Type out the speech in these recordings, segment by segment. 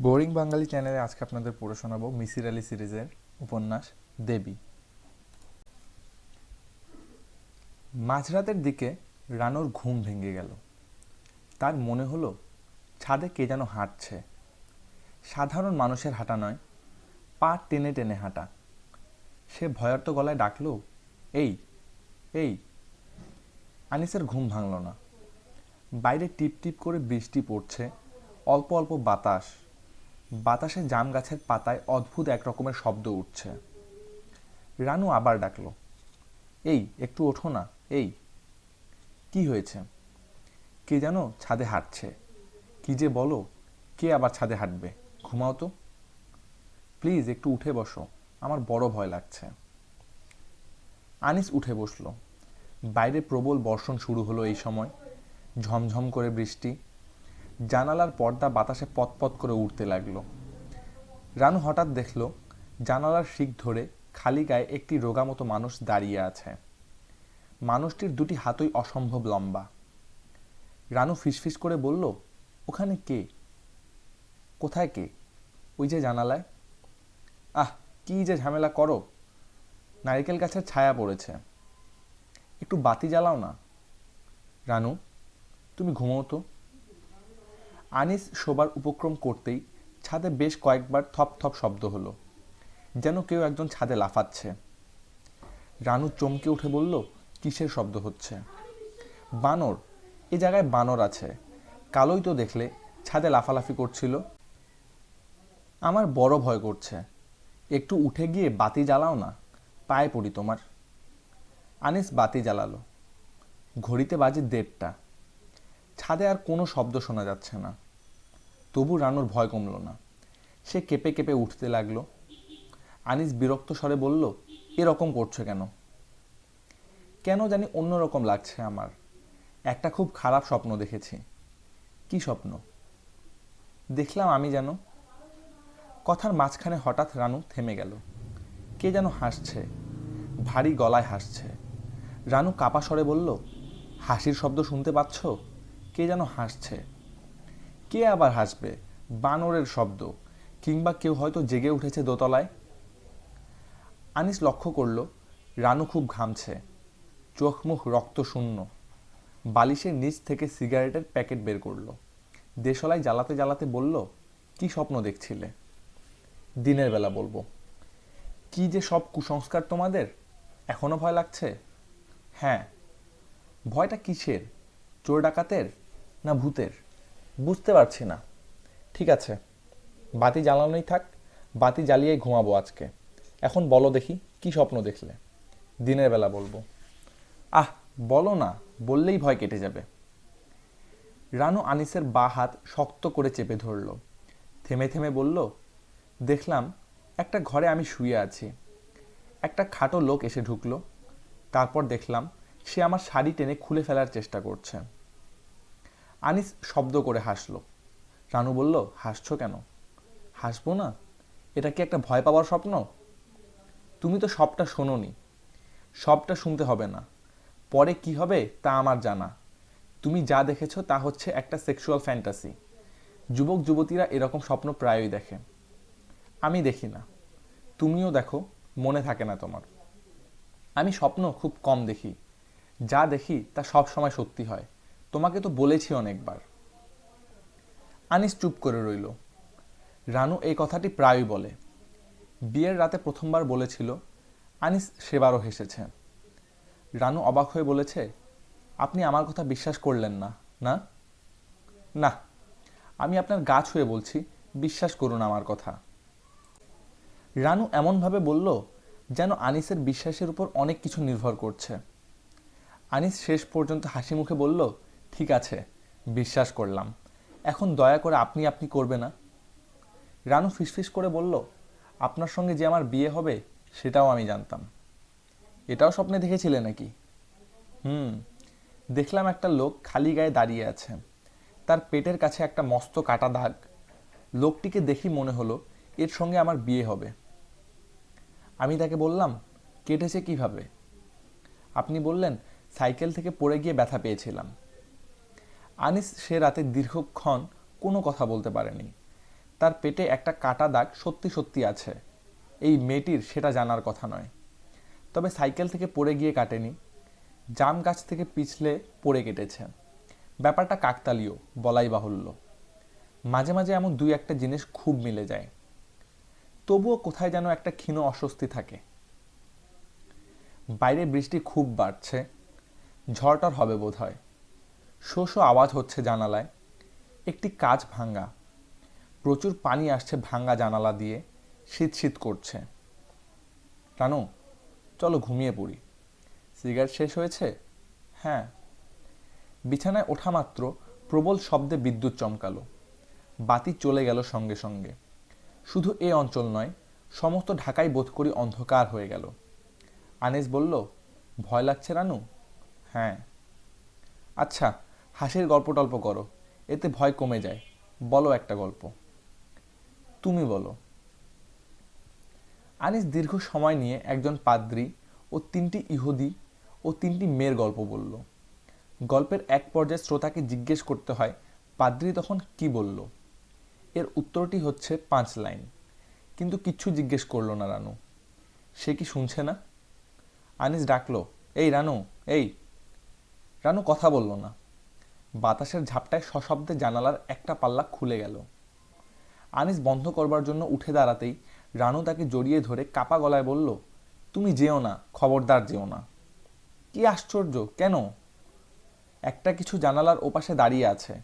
Boring বাঙালি চ্যানেলে আজকে আপনাদের পড়ে শোনাবো মিসির আলী সিরিজের উপন্যাস দেবী। মাঝরাতের দিকে রানুর ঘুম ভেঙে গেল। তার মনে হলো, ছাদে কে যেন হাঁটছে। সাধারণ মানুষের হাঁটা নয়, পা টেনে টেনে হাঁটা। সে ভয়ার্ত গলায় ডাকল, এই এই। আনিসের ঘুম ভাঙল না। বাইরে টিপ টিপ করে বৃষ্টি পড়ছে, অল্প অল্প বাতাস। বাতাসে জাম গাছের পাতায় অদ্ভুত এক রকমের শব্দ উঠছে। রানু আবার ডাকলো, এই, একটু ওঠো না, এই। কি হয়েছে? কে যেন ছাদে হাঁটছে। কি যে বলো, কে আবার ছাদে হাঁটবে? ঘুমাও তো। প্লিজ, একটু উঠে বসো, আমার বড় ভয় লাগছে। আনিস উঠে বসল। বাইরে প্রবল বর্ষণ শুরু হলো এই সময়। ঝমঝম করে বৃষ্টি জানালার পর্দা বাতাসে পতপত করে উঠতে লাগল। রানু হঠাৎ দেখল, জানালার শিক ধরে খালি গায়ে একটি রোগা মতো মানুষ দাঁড়িয়ে আছে। মানুষটির দুটি হাতই অসম্ভব লম্বা। রানু ফিসফিস করে বলল, ওখানে কে? কোথায় কে? ওই যে জানালায়? আহ, কি যে ঝামেলা করো। নারিকেল গাছের ছায়া পড়েছে। একটু বাতি জ্বালাও না। রানু, তুমি ঘুমোও তো? আনিস শোবার উপক্রম করতেই ছাদে বেশ কয়েকবার থপ থপ শব্দ হলো, যেন কেউ একজন ছাদে লাফাচ্ছে। রানু চমকে উঠে বলল, কিসের শব্দ হচ্ছে? বানর, এ জায়গায় বানর আছে। কালোই তো দেখলে ছাদে লাফালাফি করছিল। আমার বড় ভয় করছে। একটু উঠে গিয়ে বাতি জ্বালাও না, পায়ে পড়ি তোমার। আনিস বাতি জ্বালালো। ঘড়িতে বাজে দেড়টা। ছাদে আর কোনো শব্দ শোনা যাচ্ছে না। তবু রানুর ভয় কমল না। সে কেঁপে কেঁপে উঠতে লাগল। আনিস বিরক্ত স্বরে বলল, এরকম করছ কেন? কেন জানি অন্যরকম লাগছে আমার। একটা খুব খারাপ স্বপ্ন দেখেছি। কি স্বপ্ন? দেখলাম আমি যেন। কথার মাঝখানে হঠাৎ রানু থেমে গেল। কে যেন হাসছে। ভারী গলায় হাসছে। রানু কাপা স্বরে বলল, হাসির শব্দ শুনতে পাচ্ছ? কে যেন হাসছে? কে আবার হাসবে? বানরের শব্দ। কিংবা কেউ হয়তো জেগে উঠেছে দোতলায়? আনিস লক্ষ্য করল, রানু খুব ঘামছে। চোখ মুখ রক্ত শূন্য। বালিশের নিচ থেকে সিগারেটের প্যাকেট বের করল। দেশলায় জ্বালাতে জ্বালাতে বলল, কি স্বপ্ন দেখছিলে? দিনের বেলা বলব। কি যে সব কুসংস্কার তোমাদের? এখনও ভয় লাগছে? হ্যাঁ। ভয়টা কিসের? চোর ডাকাতের না ভূতের? বুঝতে পারছি না। ঠিক আছে, বাতি জ্বালানোই থাক, বাতি জ্বালিয়েই ঘুমাবো আজকে। এখন বলো দেখি, কি স্বপ্ন দেখলে? দিনের বেলা বলব। আহ, বলো না, বললেই ভয় কেটে যাবে। রানু আনিসের বা হাত শক্ত করে চেপে ধরল। থেমে থেমে বলল, দেখলাম একটা ঘরে আমি শুয়ে আছি। একটা খাটো লোক এসে ঢুকলো। তারপর দেখলাম সে আমার শাড়ি টেনে খুলে ফেলার চেষ্টা করছে। আনিস শব্দ করে হাসলো। রানু বলল, হাসছো কেন? হাসবো না। এটা কি একটা ভয় পাওয়ার স্বপ্ন? তুমি তো সবটা শোনোনি। সবটা শুনতে হবে না। পরে কি হবে তা আমার জানা। তুমি যা দেখেছ তা হচ্ছে একটা সেক্সুয়াল ফ্যান্টাসি যুবক, যুবতীরা এরকম স্বপ্ন প্রায়ই দেখে। আমি দেখি না। তুমিও দেখো, মনে থাকে না তোমার। আমি স্বপ্ন খুব কম দেখি। যা দেখি তা সব সময় সত্যি হয়। তোমাকে তো বলেছি অনেকবার। আনিস চুপ করে রইল। রানু এই কথাটি প্রায়ই বলে। বিয়ের রাতে প্রথমবার বলেছিল, আনিস সেবারও হেসেছে। রানু অবাক হয়ে বলেছে, আপনি আমার কথা বিশ্বাস করলেন না না? না, আমি আপনার গা ছুঁয়ে বলছি, বিশ্বাস করুন আমার কথা। রানু এমনভাবে বলল যেন আনিসের বিশ্বাসের উপর অনেক কিছু নির্ভর করছে। আনিস শেষ পর্যন্ত হাসি মুখে বলল ঠিক আছে, বিশ্বাস করলাম। এখন দয়া করে আপনি আপনি করবে না। রানু ফিসফিস করে বলল, আপনার সঙ্গে যে আমার বিয়ে হবে, সেটাও আমি জানতাম। এটাও স্বপ্নে দেখেছিলে নাকি? হুম, দেখলাম একটা লোক খালি গায়ে দাঁড়িয়ে আছে। তার পেটের কাছে একটা মস্ত কাটা দাগ। লোকটিকে দেখি মনে হলো, এর সঙ্গে আমার বিয়ে হবে। আমি তাকে বললাম, কেটেছে কীভাবে? আপনি বললেন, সাইকেল থেকে পড়ে গিয়ে ব্যথা পেয়েছিলাম। আনিস সে রাতে দীর্ঘক্ষণ কোনো কথা বলতে পারেনি। তার পেটে একটা কাটা দাগ সত্যি সত্যি আছে। এই মেয়েটির সেটা জানার কথা নয়। তবে সাইকেল থেকে পড়ে গিয়ে কাটেনি। জাম গাছ থেকে পিছলে পড়ে কেটেছে। ব্যাপারটা কাকতালীয়, বলাই বাহুল্য। মাঝে মাঝে এমন দুই একটা জিনিস খুব মিলে যায়। তবুও কোথায় যেন একটা ক্ষীণ অস্বস্তি থাকে। বাইরে বৃষ্টি খুব বাড়ছে। ঝড়টার হবে বোধ হয় শো শো আওয়াজ হচ্ছে জানালায়। একটি কাজ ভাঙ্গা প্রচুর পানি আসছে ভাঙ্গা জানালা দিয়ে। শীত শীত করছে। রানু, চলো ঘুমিয়ে পড়ি। সিগারেট শেষ হয়েছে? হ্যাঁ। বিছানায় ওঠা মাত্র প্রবল শব্দে বিদ্যুৎ চমকালো। বাতি চলে গেল সঙ্গে সঙ্গে। শুধু এ অঞ্চল নয়, সমস্ত ঢাকাই বোধ করি অন্ধকার হয়ে গেল। আনিস বলল, ভয় লাগছে রানু? হ্যাঁ। আচ্ছা হাসির গল্প টল্প করো, এতে ভয় কমে যায়। বলো একটা গল্প। তুমি বলো। আনিস দীর্ঘ সময় নিয়ে একজন পাদ্রী ও তিনটি ইহুদি ও তিনটি মেয়ের গল্প বলল। গল্পের এক পর্যায়ে শ্রোতাকে জিজ্ঞেস করতে হয়, পাদ্রী তখন কি বলল? এর উত্তরটি হচ্ছে পাঁচ লাইন। কিন্তু কিচ্ছু জিজ্ঞেস করল না রানু। সে কি শুনছে না? আনিস ডাকলো, এই রানু এই। রানু কথা বলল না। বাতাসের ঝাপটায় সশব্দে জানালার একটা পাল্লা খুলে গেল। আনিস বন্ধ করবার জন্য উঠে দাঁড়াতেই রানু তাকে জড়িয়ে ধরে কাপা গলায় বলল, তুমি যেও না, খবরদার যেও না। কি আশ্চর্য, কেন? একটা কিছু জানালার ওপাশে দাঁড়িয়ে আছে।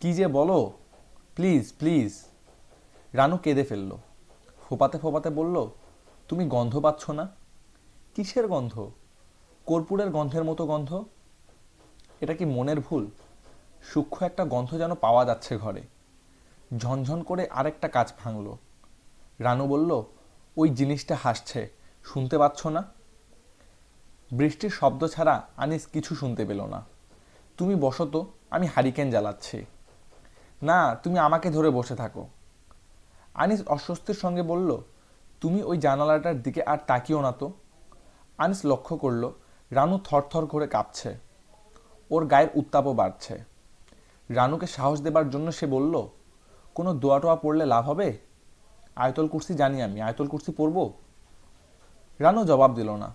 কি যে বলো? Please please. রানু কেঁদে ফেলল। ফোপাতে ফোপাতে বলল, তুমি গন্ধ পাচ্ছ না? কিসের গন্ধ? কর্পূরের গন্ধের মতো গন্ধ? এটা কি মনের ভুল? সূক্ষ্ম একটা গন্ধ যেন পাওয়া যাচ্ছে ঘরে। ঝনঝন করে আরেকটা কাজ ভাঙল। রানু বলল, ওই জিনিসটা হাসছে, শুনতে পাচ্ছ না? বৃষ্টির শব্দ ছাড়া আনিস কিছু শুনতে পেল না। তুমি বসো তো, আমি হারিকেন জ্বালাচ্ছি। না, তুমি আমাকে ধরে বসে থাকো। আনিস অস্বস্তির সঙ্গে বলল, তুমি ওই জানালাটার দিকে আর তাকিও না তো? আনিস লক্ষ্য করল, রানু থরথর করে কাঁপছে। ওর গায়ের উত্তাপও বাড়ছে। রানুকে সাহস দেবার জন্য সে বলল, কোনো দোয়া টোয়া পড়লে লাভ হবে? আয়তল কুর্সি জানি আমি, আয়তল কুর্সি পড়ব? রানু জবাব দিল না।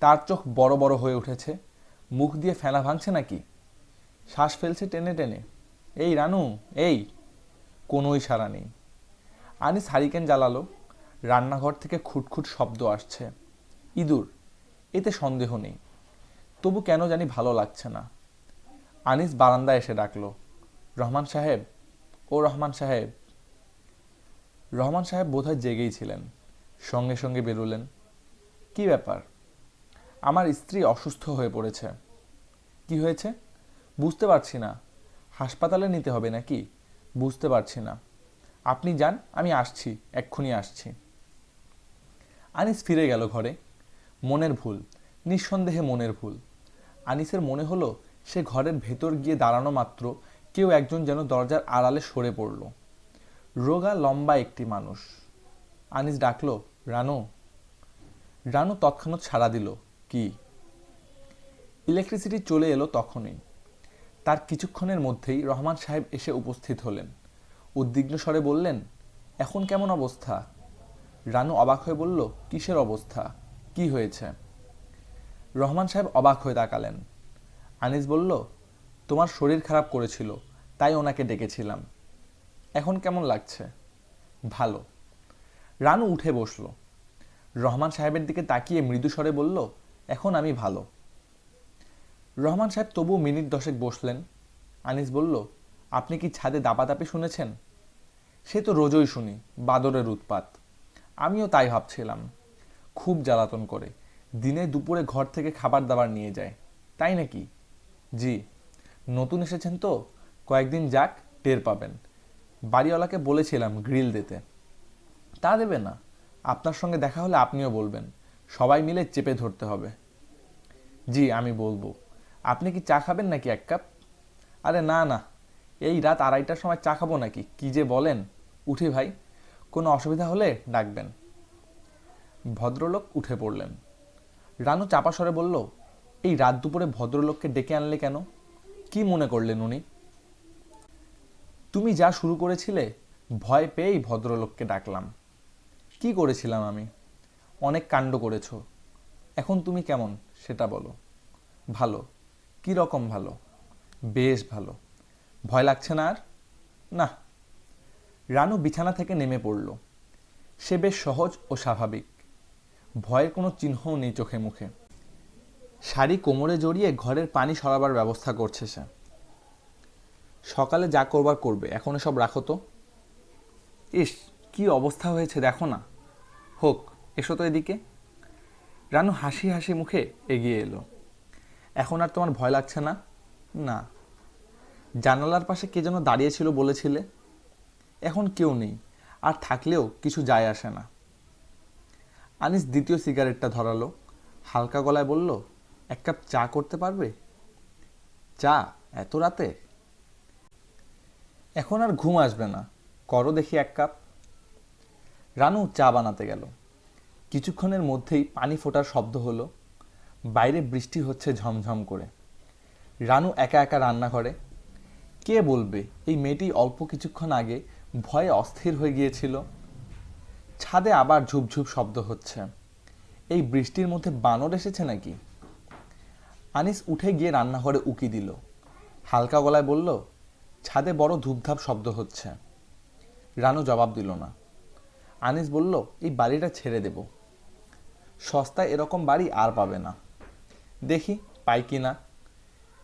তার চোখ বড় বড় হয়ে উঠেছে। মুখ দিয়ে ফেনা ভাঙছে নাকি? শ্বাস ফেলছে টেনে টেনে। এই রানু, এই, কোনো ইশারা নেই। আনিস হারিকেন জ্বালালো। রান্নাঘর থেকে খুটখুট শব্দ আসছে। ইঁদুর, এতে সন্দেহ নেই। তবু কেন জানি ভালো লাগছে না। আনিস বারান্দায় এসে ডাকল, রহমান সাহেব, ও রহমান সাহেব। রহমান সাহেব বোধহয় জেগেই ছিলেন, সঙ্গে সঙ্গে বেরোলেন। কি ব্যাপার? আমার স্ত্রী অসুস্থ হয়ে পড়েছে। কি হয়েছে? বুঝতে পারছি না। হাসপাতালে নিতে হবে নাকি? বুঝতে পারছি না। আপনি যান, আমি আসছি, এক্ষুনি আসছি। আনিস ফিরে গেল ঘরে। মনের ভুল, নিঃসন্দেহে মনের ভুল। আনিসের মনে হলো সে ঘরের ভেতর গিয়ে দাঁড়ানো মাত্র কেউ একজন যেন দরজার আড়ালে সরে পড়ল। রোগা লম্বা একটি মানুষ। আনিস ডাকল, রানু। রানু তৎক্ষণাৎ ছাড়া দিল, কি? ইলেকট্রিসিটি চলে এলো তখনই। তার কিছুক্ষণের মধ্যেই রহমান সাহেব এসে উপস্থিত হলেন। উদ্বিগ্ন স্বরে বললেন, এখন কেমন অবস্থা? রানু অবাক হয়ে বলল, কিসের অবস্থা? কি হয়েছে? রহমান সাহেব অবাক হয়ে তাকালেন। আনিস বলল, তোমার শরীর খারাপ করেছিল, তাই ওনাকে ডেকেছিলাম। এখন কেমন লাগছে? ভালো। রানু উঠে বসল। রহমান সাহেবের দিকে তাকিয়ে মৃদু স্বরে বলল, এখন আমি ভালো। রহমান সাহেব তবুও মিনিট দশেক বসলেন। আনিস বলল, আপনি কি ছাদে দাপাদাপি শুনেছেন? সে তো রোজই শুনি, বাদরের উৎপাত। আমিও তাই ভাবছিলাম। খুব জ্বালাতন করে, দিনে দুপুরে ঘর থেকে খাবার দাবার নিয়ে যায়, তাই নাকি? জি, নতুন এসেছেন তো, কয়েকদিন যাক, টের পাবেন। বাড়িওয়ালাকে বলেছিলাম গ্রিল দিতে। তা দেবে না, আপনার সঙ্গে দেখা হলে আপনিও বলবেন, সবাই মিলে চেপে ধরতে হবে। জি, আমি বলব। আপনি কি চা খাবেন নাকি এক কাপ? আরে না না, এই রাত আড়াইটার সময় চা খাব নাকি, কি যে বলেন। উঠি ভাই, কোনো অসুবিধা হলে ডাকবেন। ভদ্রলোক উঠে পড়লেন। রানু চাপা স্বরে বলল এই রাত দুপুরে ভদ্রলোককে ডেকে আনলে কেন? কি মনে করলেন উনি? তুমি যা শুরু করেছিলে, ভয় পেয়েই ভদ্রলোককে ডাকলাম। কি করেছিলাম আমি? অনেক কাণ্ড করেছ। এখন তুমি কেমন? সেটা বলো। ভালো। কি রকম ভালো? বেশ ভালো। ভয় লাগছে না আর? না। রানু বিছানা থেকে নেমে পড়ল। সে বেশ সহজ ও স্বাভাবিক। ভয়ের কোনো চিহ্নও নেই চোখে মুখে। শাড়ি কোমরে জড়িয়ে ঘরের পানি সরাবার ব্যবস্থা করছে সে। সকালে যা করবার করবে, এখন সব রাখো তো। ইস, কি অবস্থা হয়েছে দেখো না। হোক, এসো তো এদিকে। রানু হাসি হাসি মুখে এগিয়ে এলো। এখন আর তোমার ভয় লাগছে না? না। জানালার পাশে কে যেন দাঁড়িয়েছিল বলেছিলে। এখন কেউ নেই, আর থাকলেও কিছু যায় আসে না। আনিস দ্বিতীয় সিগারেটটা ধরালো, হালকা গলায় বলল এক কাপ চা করতে পারবে? চা, এত রাতে? এখন আর ঘুম আসবে না। করো দেখি এক কাপ। রানু চা বানাতে গেল। কিছুক্ষণের মধ্যেই পানি ফোটার শব্দ হলো। বাইরে বৃষ্টি হচ্ছে ঝমঝম করে। রানু একা একা রান্না করে কে বলবে, এই মেয়েটি অল্প কিছুক্ষণ আগে ভয়ে অস্থির হয়ে গিয়েছিল। ছাদে আবার ঝুপঝুপ শব্দ হচ্ছে। এই বৃষ্টির মধ্যে বানর এসেছে নাকি? আনিস উঠে গিয়ে রান্নাঘরে উকি দিল। হালকা গলায় বলল, ছাদে বড় ধূপধাপ শব্দ হচ্ছে। রানু জবাব দিল না। আনিস বলল, এই বাড়িটা ছেড়ে দেব। সস্তায় এরকম বাড়ি আর পাবে না। দেখি, পাই কি না।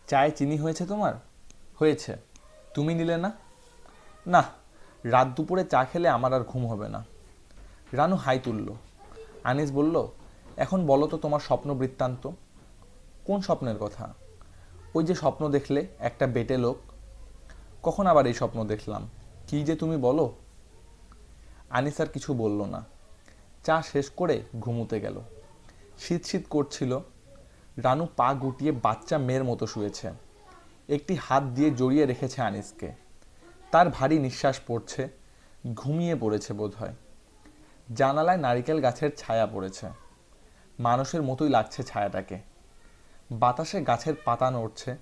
চায়ে চিনি হয়েছে তোমার? হয়েছে। তুমি নিলে না? না, রাত দুপুরে চা খেলে আমার আর ঘুম হবে না। রানু হাই তুলল। আনিস বলল, এখন বলো তো তোমার স্বপ্ন বৃত্তান্ত? কোন স্বপ্নের কথা? ওই যে স্বপ্ন দেখলে একটা বেটে লোক, কখন আবার এই স্বপ্ন দেখলাম? কি যে তুমি বলো? আনিস আর কিছু বলল না। চা শেষ করে ঘুমুতে গেল। শীত শীত করছিল। রানু পা গুটিয়ে বাচ্চা মেয়ের মতো শুয়েছে। একটি হাত দিয়ে জড়িয়ে রেখেছে আনিসকে। তার ভারী নিঃশ্বাস পড়ছে, ঘুমিয়ে পড়েছে বোধহয়। জানালায় নারিকেল গাছের ছায়া পড়েছে। মানুষের মতোই লাগছে ছায়াটাকে। বাতাসে গাছের পাতা নড়ছে,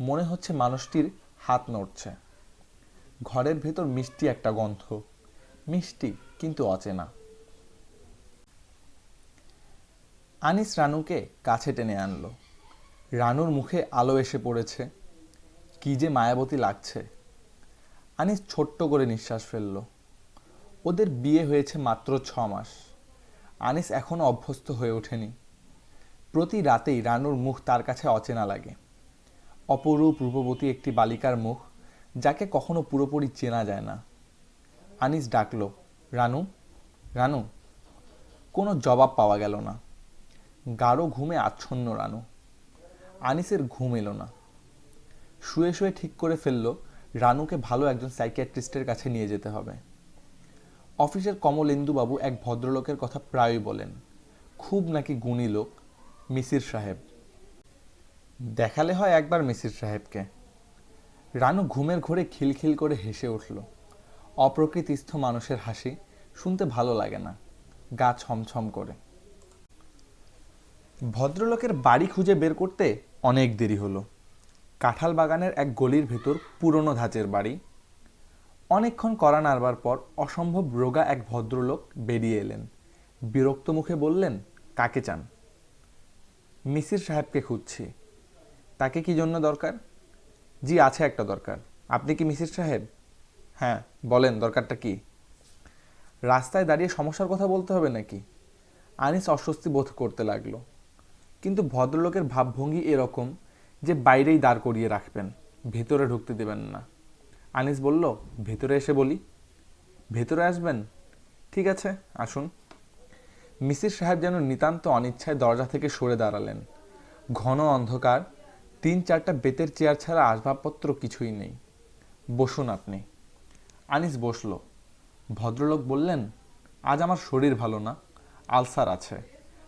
মনে হচ্ছে মানুষটির হাত নড়ছে। ঘরের ভেতর মিষ্টি একটা গন্ধ, মিষ্টি কিন্তু অচেনা। আনিস রানুকে কাছে টেনে আনলো। রানুর মুখে আলো এসে পড়েছে, কি যে মায়াবতী লাগছে। আনিস ছোট্ট করে নিঃশ্বাস ফেলল। ওদের বিয়ে হয়েছে মাত্র ছ মাস। আনিস এখনও অভ্যস্ত হয়ে ওঠেনি। প্রতি রাতেই রানুর মুখ তার কাছে অচেনা লাগে। অপরূপ রূপবতী একটি বালিকার মুখ, যাকে কখনো পুরোপুরি চেনা যায় না। আনিস ডাকল, রানু রানু, কোনো জবাব পাওয়া গেল না। গাঢ় ঘুমে আচ্ছন্ন রানু। আনিসের ঘুম এলো না। শুয়ে শুয়ে ঠিক করে ফেলল, রানুকে ভালো একজন সাইকিয়াট্রিস্টের কাছে নিয়ে যেতে হবে। অফিসের কমলেন্দুবাবু এক ভদ্রলোকের কথা প্রায়ই বলেন। খুব নাকি গুণী লোক মিসির সাহেব। দেখালে হয় একবার মিসির সাহেবকে। রানু ঘুমের ঘোরে খিলখিল করে হেসে উঠল। অপ্রকৃতিস্থ মানুষের হাসি শুনতে ভালো লাগে না, গা ছমছম করে। ভদ্রলোকের বাড়ি খুঁজে বের করতে অনেক দেরি হলো। কাঁঠাল বাগানের এক গলির ভেতর পুরনো ধাঁচের বাড়ি। অনেকক্ষণ করা নাড়বার পর অসম্ভব রোগা এক ভদ্রলোক বেরিয়ে এলেন। বিরক্ত মুখে বললেন, কাকে চান? মিসির সাহেবকে খুঁজছি। তাকে কি জন্য দরকার? জি, আছে একটা দরকার। আপনি কি মিসির সাহেব? হ্যাঁ বলেন, দরকারটা কি? রাস্তায় দাঁড়িয়ে সমস্যার কথা বলতে হবে নাকি? আনিস অস্বস্তি বোধ করতে লাগল। কিন্তু ভদ্রলোকের ভাবভঙ্গি এরকম যে বাইরেই দাঁড় করিয়ে রাখবেন, ভেতরে ঢুকতে দেবেন না। আনিস বলল, ভেতরে এসে বলি। ভেতরে আসবেন? ঠিক আছে, আসুন। মিসির সাহেব যেন নিতান্ত অনিচ্ছায় দরজা থেকে সরে দাঁড়ালেন। ঘন অন্ধকার, তিন চারটা বেতের চেয়ার ছাড়া আসবাবপত্র কিছুই নেই। বসুন আপনি। আনিস বসল। ভদ্রলোক বললেন, আজ আমার শরীর ভালো না, আলসার আছে,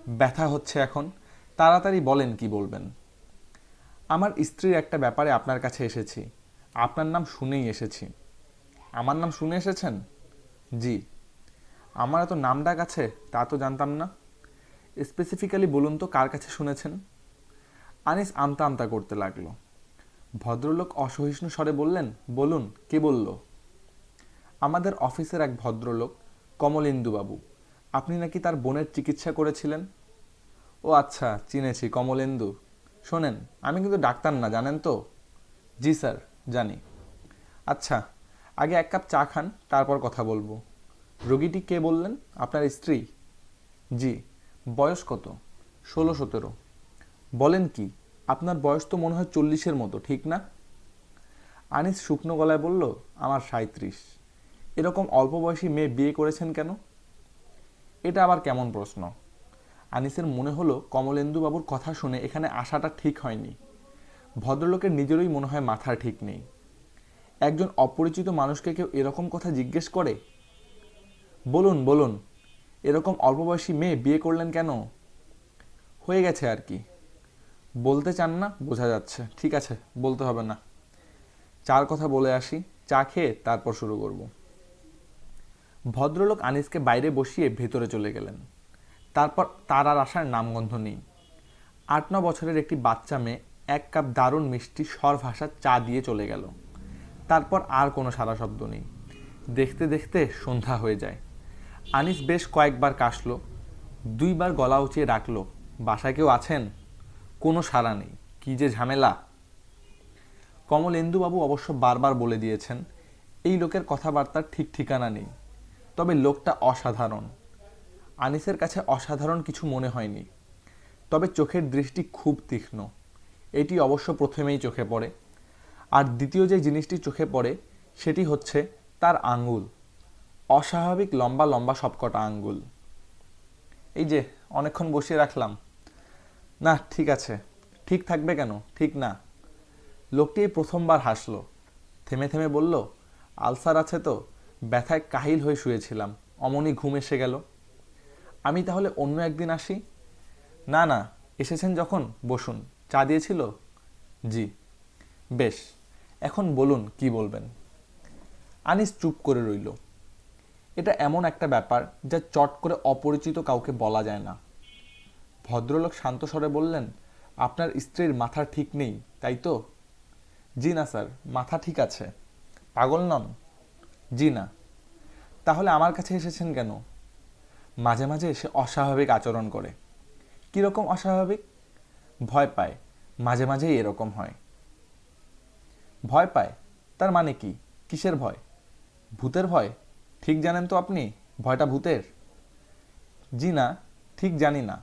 ব্যথা হচ্ছে এখন, তাড়াতাড়ি বলেন কি বলবেন? আমার স্ত্রীর একটা ব্যাপারে আপনার কাছে এসেছি, আপনার নাম শুনেই এসেছি। আমার নাম শুনে এসেছেন? জি। আমার এত নাম ডাক আছে, তা তো জানতাম না। স্পেসিফিক্যালি বলুন তো, কার কাছে শুনেছেন? আনিস আমতা আমতা করতে লাগল। ভদ্রলোক অসহিষ্ণু স্বরে বললেন, বলুন, কে বলল? আমাদের অফিসের এক ভদ্রলোক, কমলেন্দুবাবু। আপনি নাকি তার বোনের চিকিৎসা করেছিলেন? ও আচ্ছা চিনেছি, কমলেন্দু। শোনেন, আমি কিন্তু ডাক্তার না, জানেন তো? জি স্যার, জানি। আচ্ছা আগে এক কাপ চা খান, তারপর কথা বলব। রোগীটি কে বললেন? আপনার স্ত্রী। জি, বয়স কত? ষোলো, সতেরো। বলেন কি, আপনার বয়স তো মনে হয় চল্লিশের মতো, ঠিক না? আনিস শুকনো গলায় বলল, আমার সাঁত্রিশ এরকম অল্প বয়সী মেয়ে বিয়ে করেছেন কেন? এটা আবার কেমন প্রশ্ন? আনিসের মনে হলো কমলেন্দুবাবুর কথা শুনে এখানে আসাটা ঠিক হয়নি। ভদ্রলোকের নিজেরই মনে হয় মাথার ঠিক নেই। একজন অপরিচিত মানুষকে কেউ এরকম কথা জিজ্ঞেস করে? বলুন বলুন, এরকম অল্প বয়সী মেয়ে বিয়ে করলেন কেন? হয়ে গেছে আর কি। বলতে চান না, বোঝা যাচ্ছে। ঠিক আছে, বলতে হবে না। চার কথা বলে আসি, চা খেয়ে তারপর শুরু করব। ভদ্রলোক আনিসকে বাইরে বসিয়ে ভেতরে চলে গেলেন। তারপর তার আর আসার নামগন্ধ নেই। আট, ন বছরের একটি বাচ্চা মেয়ে এক কাপ দারুণ মিষ্টি স্বর ভাষার চা দিয়ে চলে গেল। তারপর আর কোনো সারা শব্দ নেই। দেখতে দেখতে সন্ধ্যা হয়ে যায়। আনিস বেশ কয়েকবার কাশলো, দুইবার গলা উঁচিয়ে ডাকলো, বাসায় কেউ আছেন? কোনো সাড়া নেই। কী যে ঝামেলা? কমলেন্দুবাবু অবশ্য বারবার বলে দিয়েছেন, এই লোকের কথাবার্তার ঠিক ঠিকানা নেই। তবে লোকটা অসাধারণ। আনিসের কাছে অসাধারণ কিছু মনে হয়নি। তবে চোখের দৃষ্টি খুব তীক্ষ্ণ। এটি অবশ্য প্রথমেই চোখে পড়ে। আর দ্বিতীয় যে জিনিসটি চোখে পড়ে, সেটি হচ্ছে তার আঙ্গুল অস্বাভাবিক লম্বা লম্বা সবকটা আঙ্গুল। এই যে, অনেকক্ষণ বসিয়ে রাখলাম। না, ঠিক আছে। ঠিক থাকবে কেন? ঠিক না। লোকটি প্রথমবার হাসলো। থেমে থেমে বলল, আলসার আছে তো। ব্যথায় কাহিল হয়ে শুয়েছিলাম। অমনি ঘুম এসে গেল। আমি তাহলে অন্য একদিন আসি? না না। এসেছেন যখন? বসুন। চা দিয়েছিল? জি। বেশ। এখন বলুন, কি বলবেন? আনিস চুপ করে রইল। এটা এমন একটা ব্যাপার যা চট করে অপরিচিত কাউকে বলা যায় না। ভদ্রলোক শান্ত স্বরে বললেন, আপনার স্ত্রীর মাথা ঠিক নেই, তাই তো? জি না, স্যার, মাথা ঠিক আছে। পাগল নন? জি না। তাহলে আমার কাছে এসেছেন কেন? মাঝে মাঝে সে অস্বাভাবিক আচরণ করে। কীরকম অস্বাভাবিক? ভয় পায়, মাঝে মাঝেই এরকম হয়। ভয় পায়? তার মানে কি? কিসের ভয়? ভূতের ভয়। ঠিক জানেন তো আপনি? ভয়টা ভূতের? জি না, ঠিক জানি না।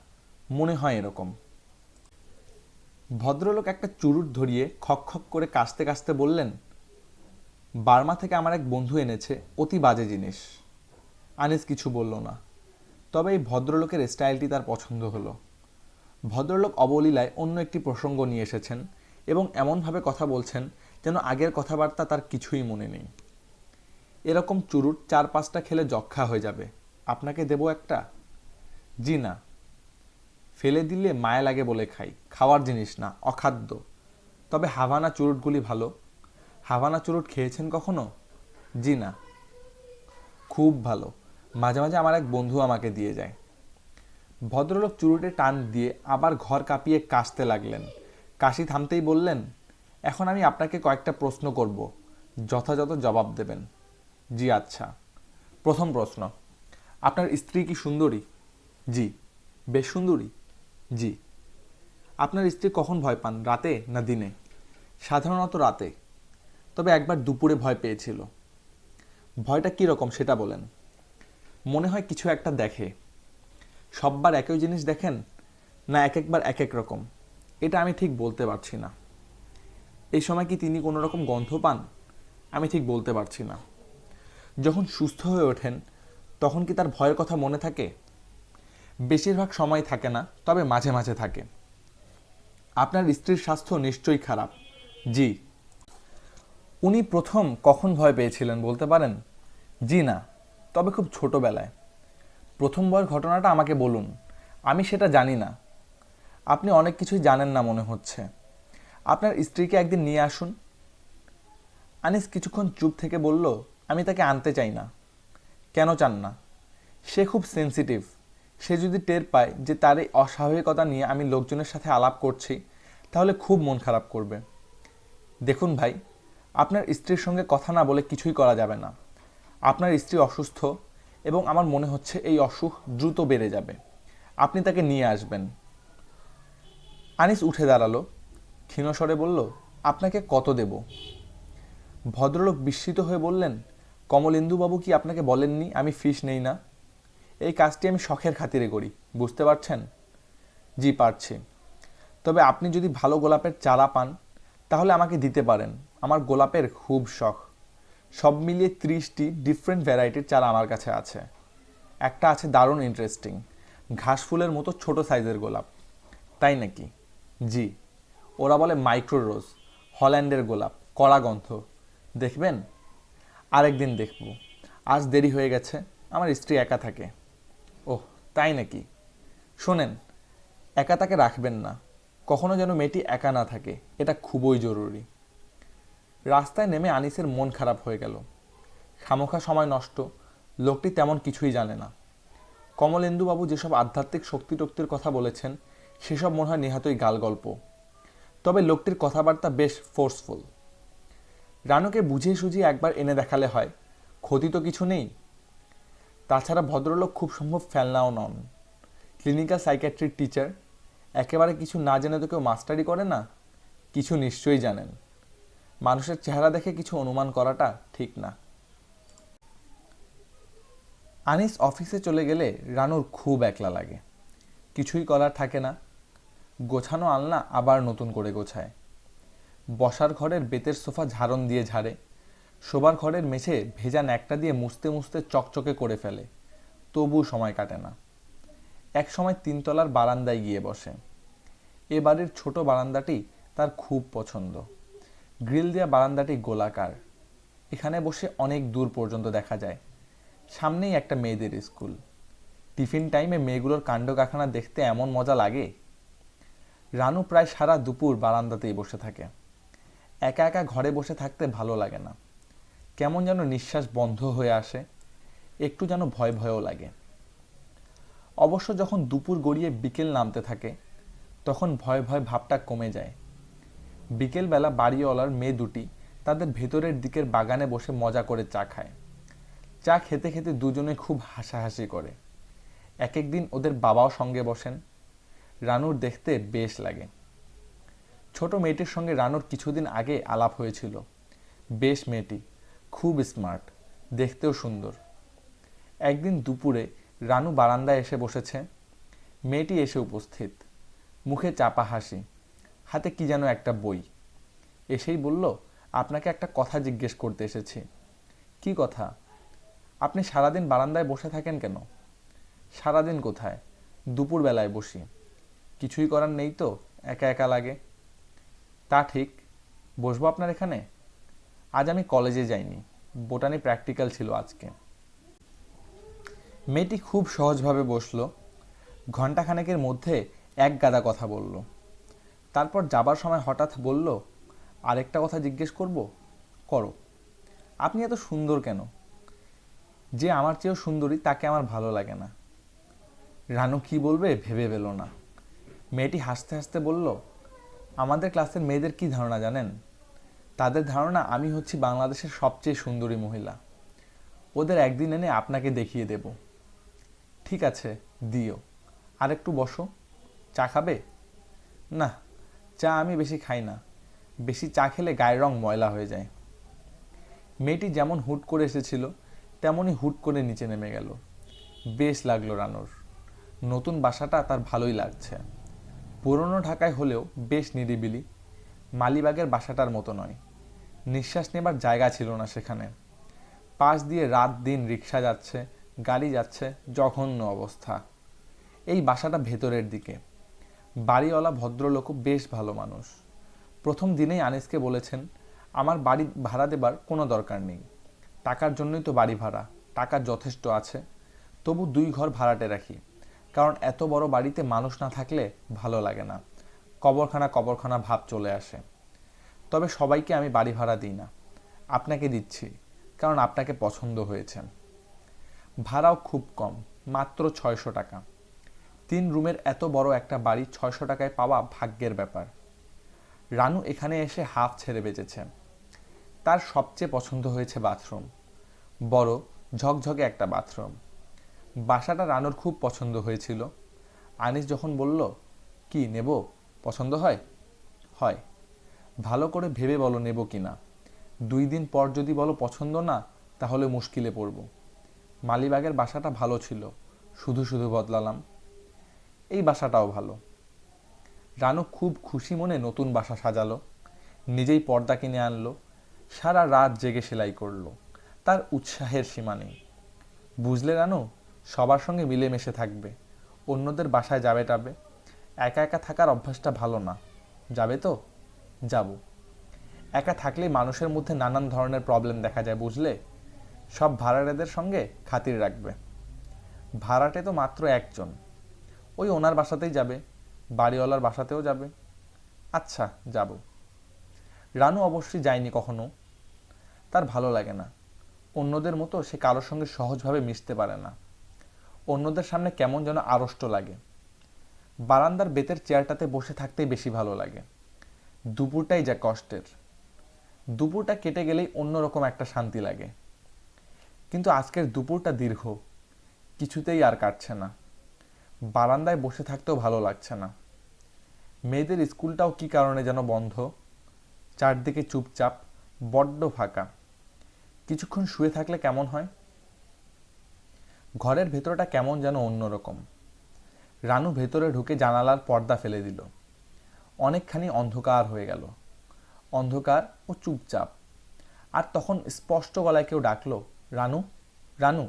মনে হয় এরকম। ভদ্রলোক একটা চুরুট ধরিয়ে খক খক করে কাশতে কাশতে বললেন, বার্মা থেকে আমার এক বন্ধু এনেছে, অতি বাজে জিনিস। আনিস কিছু বলল না। তবে এই ভদ্রলোকের স্টাইলটি তার পছন্দ হলো। ভদ্রলোক অবলীলায় অন্য একটি প্রসঙ্গ নিয়ে এসেছেন এবং এমনভাবে কথা বলছেন যেন আগের কথাবার্তা তার কিছুই মনে নেই। এরকম চুরুট চার পাঁচটা খেলে যক্ষা হয়ে যাবে। আপনাকে দেবো একটা? জি না। ফেলে দিলে মায়া লাগে বলে খাই। খাওয়ার জিনিস না, অখাদ্য। তবে হাভানা চুরুটগুলি ভালো। হাভানা চুরুট খেয়েছেন কখনো? জি না। খুব ভালো। মাঝে মাঝে আমার এক বন্ধু আমাকে দিয়ে যায়। ভদ্রলোক চুরুটে টান দিয়ে আবার ঘর কাঁপিয়ে কাশতে লাগলেন। কাশি থামতেই বললেন, এখন আমি আপনাকে কয়েকটা প্রশ্ন করব। যথাযথ জবাব দেবেন। জি আচ্ছা। প্রথম প্রশ্ন, আপনার স্ত্রী কি সুন্দরী? জি। বেশ সুন্দরী? জি। আপনার স্ত্রী কখন ভয় পান, রাতে না দিনে? সাধারণত রাতে। তবে একবার দুপুরে ভয় পেয়েছিল। ভয়টা কী রকম সেটা বলেন। মনে হয় কিছু একটা দেখে। সববার একই জিনিস দেখেন, না এক একবার এক এক রকম? এটা আমি ঠিক বলতে পারছি না। এই সময় কি তিনি কোনো রকম গন্ধ পান? আমি ঠিক বলতে পারছি না। যখন সুস্থ হয়ে ওঠেন, তখন কি তার ভয়ের কথা মনে থাকে? বেশিরভাগ সময় থাকে না, তবে মাঝে মাঝে থাকে। আপনার স্ত্রীর স্বাস্থ্য নিশ্চয়ই খারাপ। জি। উনি প্রথম কখন ভয় পেয়েছিলেন বলতে পারেন? জি না, তবে খুব ছোটোবেলায়। প্রথম ভয়ের ঘটনাটা আমাকে বলুন, আমি সেটা জানি না। আপনি অনেক কিছুই জানেন না মনে হচ্ছে। আপনার স্ত্রীকে একদিন নিয়ে আসুন। আনিস কিছুক্ষণ চুপ থেকে বলল আমি তাকে আনতে চাই না। কেন চান না? সে খুব সেন্সিটিভ সে যদি টের পায় যে তার এই অস্বাভাবিকতা নিয়ে আমি লোকজনের সাথে আলাপ করছি, তাহলে খুব মন খারাপ করবে। দেখুন ভাই, আপনার স্ত্রীর সঙ্গে কথা না বলে কিছুই করা যাবে না। আপনার স্ত্রী অসুস্থ এবং আমার মনে হচ্ছে এই অসুখ দ্রুত বেড়ে যাবে। আপনি তাকে নিয়ে আসবেন। আনিস উঠে দাঁড়াল। ক্ষীণস্বরে বলল, আপনাকে কত দেব? ভদ্রলোক বিস্মিত হয়ে বললেন কমলেন্দুবাবু কি আপনাকে বলেননি আমি ফিস নেই না? এই কাজটি আমি শখের খাতিরে করি, বুঝতে পারছেন? জি, পারছি। তবে আপনি যদি ভালো গোলাপের চারা পান, তাহলে আমাকে দিতে পারেন। আমার গোলাপের খুব শখ। সব মিলিয়ে ত্রিশটি ডিফারেন্ট ভ্যারাইটির চারা আমার কাছে আছে। একটা আছে দারুণ ইন্টারেস্টিং ঘাস ফুলের মতো ছোট সাইজের গোলাপ। তাই নাকি? জি। ওরা বলে মাইক্রো রোজ হল্যান্ডের গোলাপ, কড়া গন্ধ। দেখবেন? আরেকদিন দেখব। আজ দেরি হয়ে গেছে, আমার স্ত্রী একা থাকে। ওহ, তাই নাকি? শোনেন, একা তাকে রাখবেন না। কখনো যেন মেয়েটি একা না থাকে, এটা খুবই জরুরি। রাস্তায় নেমে আনিসের মন খারাপ হয়ে গেল। খামোখা সময় নষ্ট, লোকটি তেমন কিছুই জানে না। কমলেন্দুবাবু যেসব আধ্যাত্মিক শক্তি টক্তির কথা বলেছেন, সেসব মনে হয় নিহাতই গাল গল্প তবে লোকটির কথাবার্তা বেশ ফোর্সফুল রানুকে বুঝিয়ে সুঝিয়ে একবার এনে দেখালে হয়, ক্ষতি তো কিছু নেই। তাছাড়া ভদ্রলোক খুব সম্ভব ফেলনাও নন। ক্লিনিক্যাল সাইকিয়াট্রির টিচার, একেবারে কিছু না জেনে তো কেউ মাস্টারি করে না? কিছু নিশ্চয়ই জানেন। মানুষের চেহারা দেখে কিছু অনুমান করাটা ঠিক না। আনিস অফিসে চলে গেলে রানুর খুব একলা লাগে। কিছুই করার থাকে না। গোছানো আলনা আবার নতুন করে গোছায়। বসার ঘরের বেতের সোফা ঝাড়ন দিয়ে ঝাড়ে। শোবার ঘরের মেঝে ভেজা ন্যাকটা দিয়ে মুছতে মুছতে চকচকে করে ফেলে। তবু সময় কাটে না। এক সময় তিনতলার বারান্দায় গিয়ে বসে। এ বাড়ির ছোট বারান্দাটি তার খুব পছন্দ। গ্রিল দেওয়া বারান্দাটি গোলাকার। এখানে বসে অনেক দূর পর্যন্ত দেখা যায়। সামনেই একটা মেয়েদের স্কুল। টিফিন টাইমে মেয়েগুলোর কাণ্ড কারখানা দেখতে এমন মজা লাগে। রানু প্রায় সারা দুপুর বারান্দাতেই বসে থাকে। একা একা ঘরে বসে থাকতে ভালো লাগে না। কেমন যেন নিঃশ্বাস বন্ধ হয়ে আসে, একটু যেন ভয় ভয়ও লাগে। অবশ্য যখন দুপুর গড়িয়ে বিকেল নামতে থাকে, তখন ভয় ভয় ভাবটা কমে যায়। বিকেলবেলা বাড়িওয়ালার মেয়ে দুটি তাদের ভেতরের দিকের বাগানে বসে মজা করে চা খায়। চা খেতে খেতে দুজনে খুব হাসাহাসি করে। এক একদিন ওদের বাবাও সঙ্গে বসেন। রানুর দেখতে বেশ লাগে। ছোট মেয়েটির সঙ্গে রানুর কিছুদিন আগে আলাপ হয়েছিল। বেশ মেয়েটি, খুব স্মার্ট দেখতেও সুন্দর। একদিন দুপুরে রানু বারান্দায় এসে বসেছে। মেয়েটি এসে উপস্থিত। মুখে চাপা হাসি, হাতে কি যেন একটা বই। এসেই বলল, আপনাকে একটা কথা জিজ্ঞেস করতে এসেছি। কি কথা? আপনি সারাদিন বারান্দায় বসে থাকেন কেন? সারাদিন কোথায়? দুপুর বেলায় বসি। কিছুই করার নেই তো, একা একা লাগে? তা ঠিক, বসবো আপনার এখানে? আজ আমি কলেজে যাইনি, বোটানি প্র্যাকটিক্যাল ছিল আজকে। মেয়েটি খুব সহজভাবে বসল, ঘণ্টাখানেকের মধ্যে এক গাদা কথা বলল। তারপর যাবার সময় হঠাৎ বলল, আরেকটা কথা জিজ্ঞেস করব? করো। আপনি এত সুন্দর কেন? যে আমার চেয়েও সুন্দরী তাকে আমার ভালো লাগে না। রানু কি বলবে ভেবে পেল না। মেয়েটি হাসতে হাসতে বলল আমাদের ক্লাসের মেয়েদের কি ধারণা জানেন? তাদের ধারণা, আমি হচ্ছি বাংলাদেশের সবচেয়ে সুন্দরী মহিলা। ওদের একদিন এনে আপনাকে দেখিয়ে দেব। ঠিক আছে, দিও। আর একটু বসো। চা খাবে? না, চা আমি বেশি খাই না। বেশি চা খেলে গায়ের রং ময়লা হয়ে যায়। মেয়েটি যেমন হুট করে এসেছিল তেমনই হুট করে নিচে নেমে গেল। বেশ লাগল রানুর। নতুন বাসাটা তার ভালোই লাগছে। পুরনো ঢাকায় হলেও বেশ নিরিবিলি। মালিবাগের বাসাটার মতো নয়। নিঃশ্বাস নেবার জায়গা ছিল না সেখানে। পাশ দিয়ে রাত দিন রিক্সা যাচ্ছে, গাড়ি যাচ্ছে, জঘন্য অবস্থা। এই বাসাটা ভেতরের দিকে। বাড়িওয়ালা ভদ্রলোকও বেশ ভালো মানুষ। প্রথম দিনেই আনিসকে বলেছেন, আমার বাড়ি ভাড়া দেবার কোনো দরকার নেই। টাকার জন্যই তো বাড়ি ভাড়া। টাকা যথেষ্ট আছে। তবু দুই ঘর ভাড়াটে রাখি। কারণ এত বড় বাড়িতে মানুষ না থাকলে ভালো লাগে না। কবরখানা কবরখানা ভাব চলে আসে। তবে সবাইকে আমি বাড়ি ভাড়া দিই না। আপনাকে দিচ্ছি, কারণ আপনাকে পছন্দ হয়েছে। ভাড়াও খুব কম, মাত্র ছয়শো টাকা। তিন রুমের এত বড় একটা বাড়ি ছয়শো টাকায় পাওয়া ভাগ্যের ব্যাপার। রানু এখানে এসে হাফ ছেড়ে বেঁচেছে। তার সবচেয়ে পছন্দ হয়েছে বাথরুম। বড়, ঝকঝকে একটা বাথরুম। বাসাটা রানুর খুব পছন্দ হয়েছিল। আনিস যখন বলল, কি, নেব? পছন্দ হয়? হয়। ভালো করে ভেবে বলো নেব কি না। দুই দিন পর যদি বলো পছন্দ না, তাহলে মুশকিলে পড়ব। মালিবাগের বাসাটা ভালো ছিল। শুধু শুধু বদলালাম। এই বাসাটাও ভালো। রানু খুব খুশি মনে নতুন বাসা সাজালো। নিজেই পর্দা কিনে আনলো। সারা রাত জেগে সেলাই করল। তার উৎসাহের সীমা নেই। বুঝলে রানু সবার সঙ্গে মিলেমিশে থাকবে। অন্যদের বাসায় যাবে টাবে। একা একা থাকার অভ্যাসটা ভালো না। যাবে তো? যাব। একা থাকলে মানুষের মধ্যে নানান ধরনের প্রবলেম দেখা যায়, বুঝলে? সব ভাড়াটেদের সঙ্গে খাতির রাখবে। ভাড়াটে তো মাত্র একজন। ওই ওনার বাসাতেই যাবে, বাড়িওয়ালার বাসাতেও যাবে। আচ্ছা যাব। রানু অবশ্যই যায়নি কখনো। তার ভালো লাগে না। অন্যদের মতো সে কারোর সঙ্গে সহজভাবে মিশতে পারে না। অন্যদের সামনে কেমন যেন আড়ষ্ট লাগে। বারান্দার বেতের চেয়ারটাতে বসে থাকতেই বেশি ভালো লাগে। দুপুরটাই যা কষ্টের। দুপুরটা কেটে গেলেই অন্যরকম একটা শান্তি লাগে। কিন্তু আজকের দুপুরটা দীর্ঘ। কিছুতেই আর কাটছে না। বারান্দায় বসে থাকতেও ভালো লাগছে না। মেয়েদের স্কুলটাও কি কারণে যেন বন্ধ? চারদিকে চুপচাপ, বড্ড ফাঁকা। কিছুক্ষণ শুয়ে থাকলে কেমন হয়? ঘরের ভেতরটা কেমন যেন অন্যরকম। রানু ভেতরে ঢুকে জানালার পর্দা ফেলে দিল। অনেকখানি অন্ধকার হয়ে গেল। অন্ধকার ও চুপচাপ। আর তখন স্পষ্ট গলায় কেউ ডাকল, রানু রানু।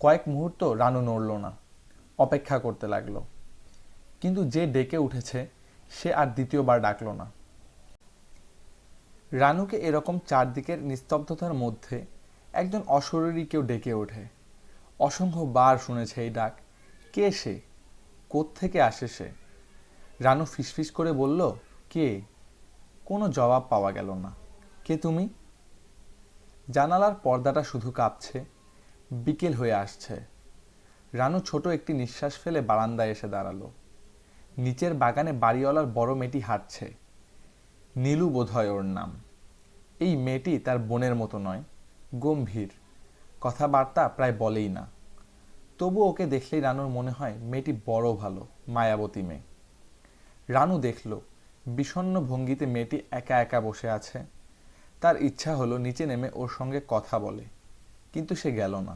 কয়েক মুহূর্ত রানু নড়ল না, অপেক্ষা করতে লাগল। কিন্তু যে ডেকে উঠেছে, সে আর দ্বিতীয়বার ডাকল না। রানুকে এরকম চারদিকের নিস্তব্ধতার মধ্যে একজন অশরীরী কেউ ডেকে ওঠে। অসংখ্য বার শুনেছে এই ডাক। কে সে? থেকে আসে সে? রানু ফিসফিস করে বলল, কে? কোনো জবাব পাওয়া গেল না। কে তুমি? জানালার পর্দাটা শুধু কাঁপছে, বিকেল হয়ে আসছে। রানু ছোট একটি নিঃশ্বাস ফেলে বারান্দায় এসে দাঁড়াল। নিচের বাগানে বাড়িওয়ালার বড় মেয়েটি হাঁটছে। নীলু বোধহয় ওর নাম। এই মেয়েটি তার বোনের মতো নয়, গম্ভীর। কথাবার্তা প্রায় বলেই না। তবু ওকে দেখলেই রানুর মনে হয় মেয়েটি বড় ভালো, মায়াবতী মেয়ে। রানু দেখল বিষণ্ন ভঙ্গিতে মেয়েটি একা একা বসে আছে। তার ইচ্ছা হলো নিচে নেমে ওর সঙ্গে কথা বলে, কিন্তু সে গেল না।